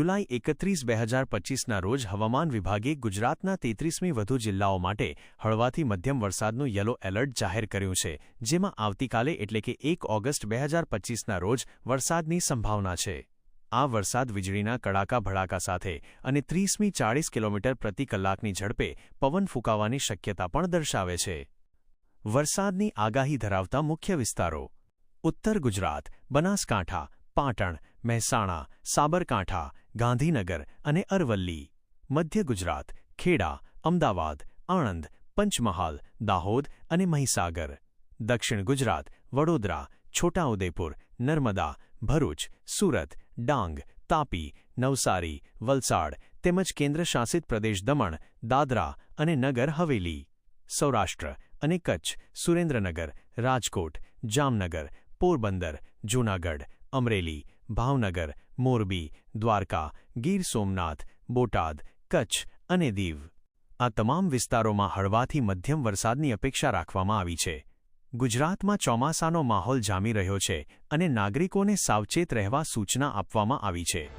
જુલાઈ એકત્રીસ બે હજાર પચીસના રોજ હવામાન વિભાગે ગુજરાતના તેત્રીસમી વધુ જિલ્લાઓ માટે હળવાથી મધ્યમ વરસાદનું યલો એલર્ટ જાહેર કર્યું છે, જેમાં આવતીકાલે એટલે કે એક ઓગસ્ટ બે હજાર પચીસના રોજ વરસાદની સંભાવના છે. આ વરસાદ વીજળીના કડાકા ભડાકા સાથે અને ત્રીસમી ચાળીસ કિલોમીટર પ્રતિ કલાકની ઝડપે પવન ફૂંકાવાની શક્યતા પણ દર્શાવે છે. વરસાદની આગાહી ધરાવતા મુખ્ય વિસ્તારો ઉત્તર ગુજરાત, બનાસકાંઠા, પાટણ, મહેસાણા, સાબરકાંઠા ગાંધીનગર અને અરવલ્લી, મધ્ય ગુજરાત, ખેડા, અમદાવાદ, આણંદ, પંચમહાલ, દાહોદ અને મહીસાગર, દક્ષિણ ગુજરાત, વડોદરા, છોટાઉદેપુર, નર્મદા, ભરૂચ, સુરત, ડાંગ, તાપી, નવસારી, વલસાડ, તેમજ કેન્દ્રશાસિત પ્રદેશ દમણ, દાદરા અને નગર હવેલી, સૌરાષ્ટ્ર અને કચ્છ, સુરેન્દ્રનગર, રાજકોટ, જામનગર, પોરબંદર, જૂનાગઢ, અમરેલી ભાવનગર, મોરબી, દ્વારકા, ગીર સોમનાથ, બોટાદ, કચ્છ અને દીવ. આ તમામ વિસ્તારોમાં હળવાથી મધ્યમ વરસાદની અપેક્ષા રાખવામાં આવી છે. ગુજરાતમાં ચોમાસાનો માહોલ જામી રહ્યો છે અને નાગરિકોને સાવચેત રહેવા સૂચના આપવામાં આવી છે.